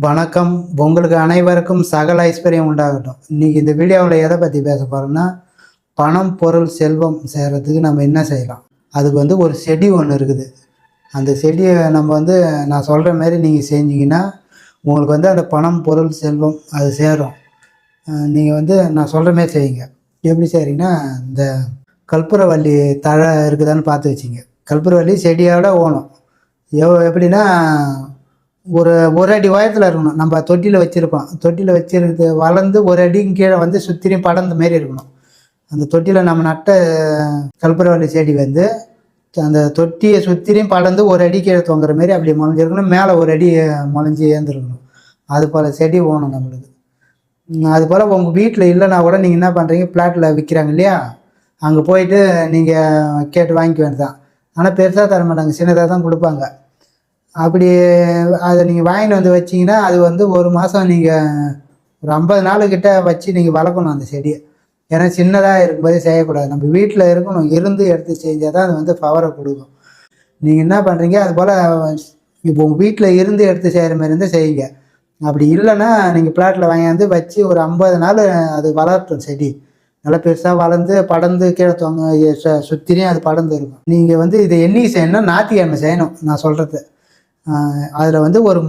வணக்கம். உங்களுக்கு அனைவருக்கும் சகல ஐஸ்வர்யம் உண்டாகட்டும். இன்னைக்கு இந்த வீடியோவில் எதை பற்றி பேச போகிறோம்னா பணம் பொருள் செல்வம் செய்கிறதுக்கு நம்ம என்ன செய்யலாம்? அதுக்கு வந்து ஒரு செடி ஒன்று இருக்குது. அந்த செடியை நம்ம வந்து நான் சொல்கிற மாதிரி நீங்கள் செஞ்சிங்கன்னா உங்களுக்கு வந்து அந்த பணம் பொருள் செல்வம் அது சேரும். நீங்கள் வந்து நான் சொல்கிற மாதிரி செய்யுங்க. எப்படி செய்கிறீங்கன்னா இந்த கற்பூரவள்ளி தழை இருக்குதான்னு பார்த்து வச்சிங்க. கற்பூரவள்ளி செடியோட ஓணும். எவ் எப்படின்னா ஒரு ஒரு அடி உயரத்தில் இருக்கணும். நம்ம தொட்டியில் வச்சுருப்போம். தொட்டியில் வச்சுருக்கிறது வளர்ந்து ஒரு அடியும் கீழே வந்து சுற்றியும் படர்ந்த மாரி இருக்கணும். அந்த தொட்டியில் நம்ம நட்ட கல்பரவள்ளி செடி வந்து அந்த தொட்டியை சுற்றிலையும் படர்ந்து ஒரு அடி கீழே தொங்குற மாரி அப்படி முளைஞ்சிருக்கணும். மேலே ஒரு அடி முளைஞ்சி ஏந்திருக்கணும். அது போல் செடி ஓணும் நம்மளுக்கு. அது போல் உங்கள் வீட்டில் இல்லைனா கூட நீங்கள் என்ன பண்ணுறீங்க பிளாட்டில் விற்கிறாங்க இல்லையா? அங்கே போயிட்டு நீங்கள் கேட்டு வாங்கிக்க வேண்டியதான் ஆனால் பெருசாக தர மாட்டாங்க. சின்னதாக தான் கொடுப்பாங்க. அப்படி அதை நீங்கள் வாங்கிட்டு வந்து வச்சீங்கன்னா அது வந்து ஒரு மாதம் நீங்கள் ஒரு ஐம்பது நாளுக்கிட்ட வச்சு நீங்கள் வளர்க்கணும் அந்த செடியை. ஏன்னா சின்னதாக இருக்கும்போதே செய்யக்கூடாது. நம்ம வீட்டில் இருக்கணும் இருந்து எடுத்து செஞ்சால் தான் அது வந்து பவரை கொடுக்கும். நீங்கள் என்ன பண்ணுறீங்க அது போல் இப்போ உங்கள் வீட்டில் இருந்து எடுத்து செய்கிற மாதிரி இருந்தால் செய்யுங்க. அப்படி இல்லைன்னா நீங்கள் பிளாட்டில் வாங்கியாந்து வச்சு ஒரு ஐம்பது நாள் அது வளர்த்தும் செடி. நல்லா பெருசாக வளர்ந்து படர்ந்து கீழே தொங்க சு- அது படர்ந்து இருக்கும். நீங்கள் வந்து இதை என்னைக்கு செய்யணும்னா ஞாயிற்றுக்கிழமை செய்யணும் நான் சொல்கிறது அதில் வந்து ஒரு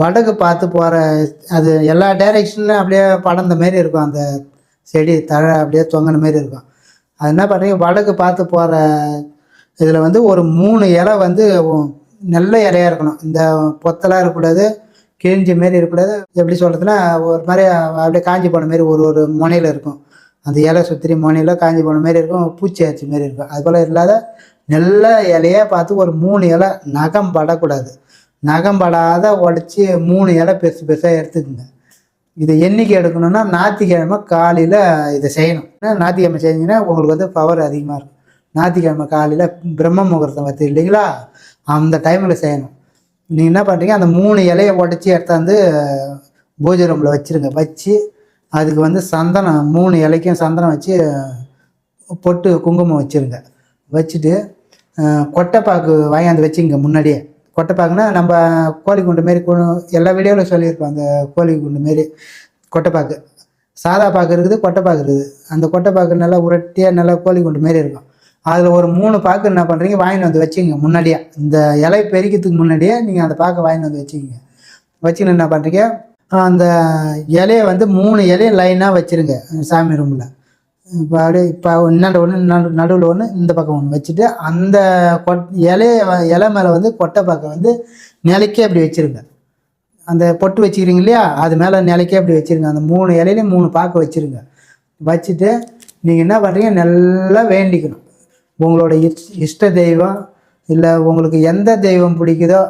வடகு வடக்கு பார்த்து போகிற அது எல்லா டைரெக்ஷன்லையும் அப்படியே படந்த மாரி இருக்கும். அந்த செடி தழை அப்படியே தொங்கின மாரி இருக்கும். அது என்ன பண்ணுறீங்க வடக்கு பார்த்து போகிற இதில் வந்து ஒரு மூணு இலை வந்து நல்ல இலையாக இருக்கணும். இந்த பொத்தலாக இருக்கக்கூடாது கிழிஞ்ச மாரி இருக்கக்கூடாது. எப்படி சொல்கிறதுனா ஒரு மாதிரி அப்படியே காஞ்சி போன மாரி ஒரு ஒரு முனையில் இருக்கும். அந்த இலை சுற்றி முனையில் காஞ்சி போன மாரி இருக்கும் பூச்சி அரிச்சி மாரி இருக்கும். அதுபோல் இல்லாத நல்ல இலையாக பார்த்து ஒரு மூணு இலை நகம் படக்கூடாது. நகம் படாத உடச்சி மூணு இலை பெருசு பெருசாக எடுத்துக்கோங்க. இதை என்றைக்கு எடுக்கணும்னா ஞாயிற்றுக்கிழமை காலையில் இதை செய்யணும். ஏன்னா ஞாயிற்றுக்கிழமை செஞ்சீங்கன்னா உங்களுக்கு வந்து பவர் அதிகமாக இருக்கும். ஞாயிற்றுக்கிழமை காலையில் பிரம்ம முகூர்த்தம் வருது இல்லைங்களா? அந்த டைமில் செய்யணும். நீங்கள் என்ன பண்ணுறீங்க அந்த மூணு இலையை உடச்சி எடுத்தாந்து பூஜை ரூமில் வச்சுருங்க. வச்சு அதுக்கு வந்து சந்தனம் மூணு இலைக்கும் சந்தனம் வச்சு பொட்டு குங்குமம் வச்சுருங்க. வச்சுட்டு கொட்டைப்பாக்கு வாங்கியாந்து வச்சுங்க முன்னாடியே. கொட்டைப்பாக்குனா நம்ம கோழி குண்டு மாரி எல்லா வீடியோவில் சொல்லியிருக்கோம் அந்த கோழி குண்டு மாரி கொட்டைப்பாக்கு. சாதா பாக்கு இருக்குது கொட்டைப்பாக்கு இருக்குது. அந்த கொட்டைப்பாக்கு நல்லா உரட்டியாக நல்லா கோழி குண்டு மாரி இருக்கும். அதில் ஒரு மூணு பாக்கு என்ன பண்ணுறீங்க வாங்கிட்டு வந்து வச்சுங்க முன்னாடியே. இந்த இலை பெருக்கிறதுக்கு முன்னாடியே நீங்கள் அந்த பாக்கை வாங்கிட்டு வந்து வச்சுக்கிங்க வச்சுன்னு என்ன பண்ணுறீங்க அந்த இலையை வந்து மூணு இலையை லைனாக வச்சுருங்க சாமி ரூமில். இப்போ அப்படியே இப்போ இன்னாண்ட ஒன்று நடுவில் ஒன்று இந்த பக்கம் ஒன்று வச்சுட்டு அந்த கொட் இலைய இலை மேலே வந்து கொட்டை பக்கம் வந்து நிலைக்கே அப்படி வச்சுருங்க. அந்த பொட்டு வச்சுக்கிறீங்க இல்லையா? அது மேலே நிலைக்கே அப்படி வச்சுருங்க. அந்த மூணு இலையிலையும் மூணு பாக்கு வச்சுருங்க. வச்சுட்டு நீங்கள் என்ன பண்ணுறீங்க நல்லா வேண்டிக்கணும். உங்களோட இஷ் இஷ்ட தெய்வம் இல்லை உங்களுக்கு எந்த தெய்வம் பிடிக்குதோ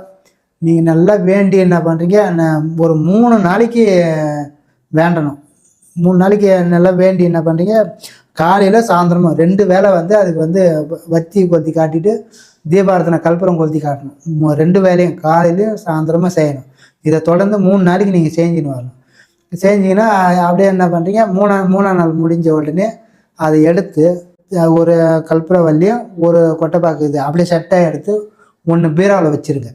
நீங்கள் நல்லா வேண்டி என்ன பண்ணுறீங்க ஒரு மூணு நாளைக்கு வேண்டணும். மூணு நாளைக்கு நல்லா வேண்டி என்ன பண்ணுறீங்க காலையில் சாயந்தரமும் ரெண்டு வேளை வந்து அதுக்கு வந்து வ- வத்தி கொத்தி காட்டிட்டு தீபாரத்தனை கல்பரம் கொளுத்தி காட்டணும். ரெண்டு வேலையும் காலையிலையும் சாயந்தரமாக செய்யணும். இதை தொடர்ந்து மூணு நாளைக்கு நீங்கள் செஞ்சுன்னு வரணும். செஞ்சிங்கன்னா அப்படியே என்ன பண்ணுறீங்க மூணா மூணாம் நாள் முடிஞ்ச உடனே அதை எடுத்து ஒரு ஒரு வள்ளியும் ஒரு கொட்டைப்பாக்கு இது அப்படியே செட்டாக எடுத்து ஒன்று பீராவில் வச்சுருங்க.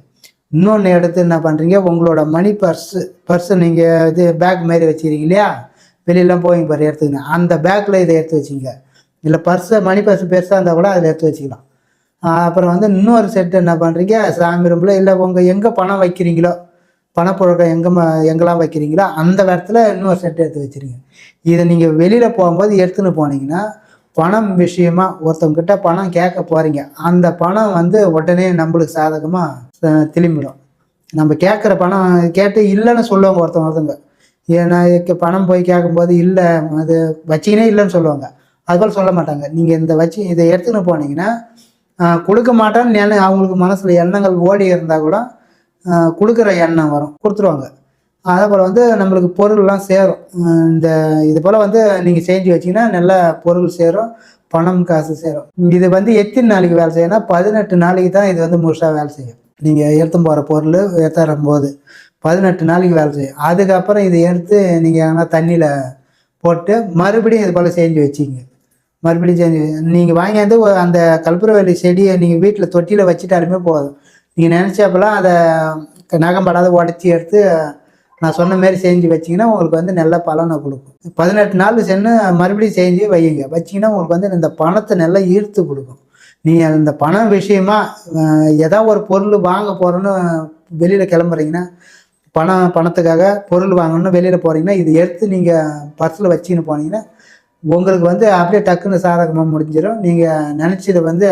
இன்னொன்று எடுத்து என்ன பண்ணுறீங்க உங்களோட மணி பர்ஸு பர்ஸு நீங்கள் இது பேக் மாரி வச்சுக்கிறீங்க இல்லையா? வெளியெல்லாம் போவீங்க பாரு எடுத்துக்கணும் அந்த பேக்கில் இதை எடுத்து வச்சுங்க. இல்லை பர்ஸு மணி பர்ஸ் பெருசாக இருந்தால் கூட அதில் எடுத்து வச்சுக்கலாம். அப்புறம் வந்து இன்னொரு செட்டு என்ன பண்ணுறீங்க சாமி ரூமில் இல்லை உங்கள் எங்கே பணம் வைக்கிறீங்களோ? பணப்புழக்கம் எங்கே எங்கெல்லாம் வைக்கிறீங்களோ அந்த இடத்துல இன்னொரு செட்டு எடுத்து வச்சுருங்க. இதை நீங்கள் வெளியில் போகும்போது எடுத்துன்னு போனீங்கன்னா பணம் விஷயமா ஒருத்தவங்கிட்ட பணம் கேட்க போகிறீங்க அந்த பணம் வந்து உடனே நம்மளுக்கு சாதகமாக திரும்பிடும். நம்ம கேட்குற பணம் கேட்டு இல்லைன்னு சொல்லுவாங்க ஒருத்தவங்க ஒருத்தவங்க. ஏன்னா பணம் போய் கேட்கும்போது இல்லை அது வச்சிங்கனே இல்லைன்னு சொல்லுவாங்க. அதுபோல் சொல்ல மாட்டாங்க. நீங்கள் இந்த வச்சு இதை எடுத்துன்னு போனீங்கன்னா கொடுக்க மாட்டேன்னு அவங்களுக்கு மனசில் எண்ணங்கள் ஓடி இருந்தால் கூட கொடுக்குற எண்ணம் வரும். கொடுத்துருவாங்க. அதே போல் வந்து நம்மளுக்கு பொருள்லாம் சேரும். இந்த இது போல் வந்து நீங்கள் செஞ்சு வச்சிங்கன்னா நல்ல பொருள் சேரும் பணம் காசு சேரும். இது வந்து எத்தனை நாளைக்கு வேலை செய்யணும்னா பதினெட்டு நாளைக்கு தான் இது வந்து முழுசாக வேலை செய்யும். நீங்கள் எடுத்து போகிற பொருள் ஏற்றும் போது பதினெட்டு நாளைக்கு வேலை செய்யும். அதுக்கப்புறம் இதை எடுத்து நீங்கள் எங்கன்னா தண்ணியில் போட்டு மறுபடியும் இது போல் செஞ்சு வச்சிங்க மறுபடியும் செஞ்சு நீங்கள் வாங்கியாந்து அந்த கற்பூரவள்ளி செடியை நீங்கள் வீட்டில் தொட்டியில் வச்சுட்டாலுமே போதும். நீங்கள் நினச்சப்பெல்லாம் அதை நகம்படாத உடச்சி எடுத்து நான் சொன்ன மாதிரி செஞ்சு வச்சிங்கன்னா உங்களுக்கு வந்து நல்ல பலனை கொடுக்கும். பதினெட்டு நாள் சென்று மறுபடியும் செஞ்சு வையுங்க. வச்சிங்கன்னா உங்களுக்கு வந்து இந்த பணத்தை நல்லா ஈர்த்து கொடுக்கும். நீங்கள் இந்த பணம் விஷயமா அஹ், ஒரு பொருள் வாங்க போகிறோன்னு வெளியில் கிளம்புறீங்கன்னா பணம் பணத்துக்காக பொருள் வாங்கணும்னு வெளியில் போகிறீங்கன்னா இது எடுத்து நீங்கள் பர்ஸில் வச்சுன்னு போனீங்கன்னா உங்களுக்கு வந்து அப்படியே டக்குன்னு சாதகமாக முடிஞ்சிடும் நீங்கள் நினச்சதை வந்து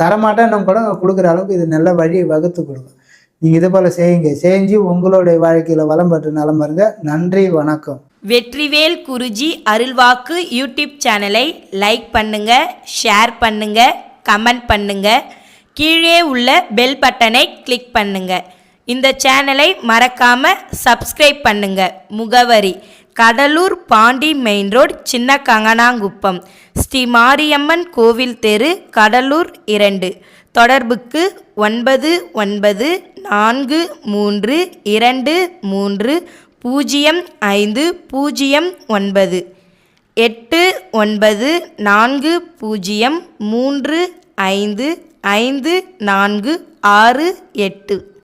தரமாட்டேன்னு கூட கொடுக்குற அளவுக்கு இது நல்ல வழி வகுத்து கொடுக்கும். நீங்கள் இதே போல் செய்யுங்க. செஞ்சு உங்களுடைய வாழ்க்கையில் வளம் பெற்று நலம் பாருங்க. நன்றி வணக்கம். வெற்றிவேல் குருஜி அருள்வாக்கு யூடியூப் சேனலை லைக் பண்ணுங்க ஷேர் பண்ணுங்க கமெண்ட் பண்ணுங்க. கீழே உள்ள பெல் பட்டனை கிளிக் பண்ணுங்கள் இந்த சேனலை மறக்காம சப்ஸ்கிரைப் பண்ணுங்க. முகவரி கடலூர் பாண்டி மெயின் ரோடு சின்ன கங்கனாங்குப்பம் ஸ்ரீ மாரியம்மன் கோவில் தெரு கடலூர் இரண்டு. தொடர்புக்கு ஒன்பது ஒன்பது நான்கு மூன்று இரண்டு மூன்று பூஜ்ஜியம் ஐந்து பூஜ்ஜியம் ஒன்பது. எட்டு ஒன்பது நான்கு பூஜ்ஜியம் மூன்று ஐந்து ஐந்து நான்கு ஆறு எட்டு.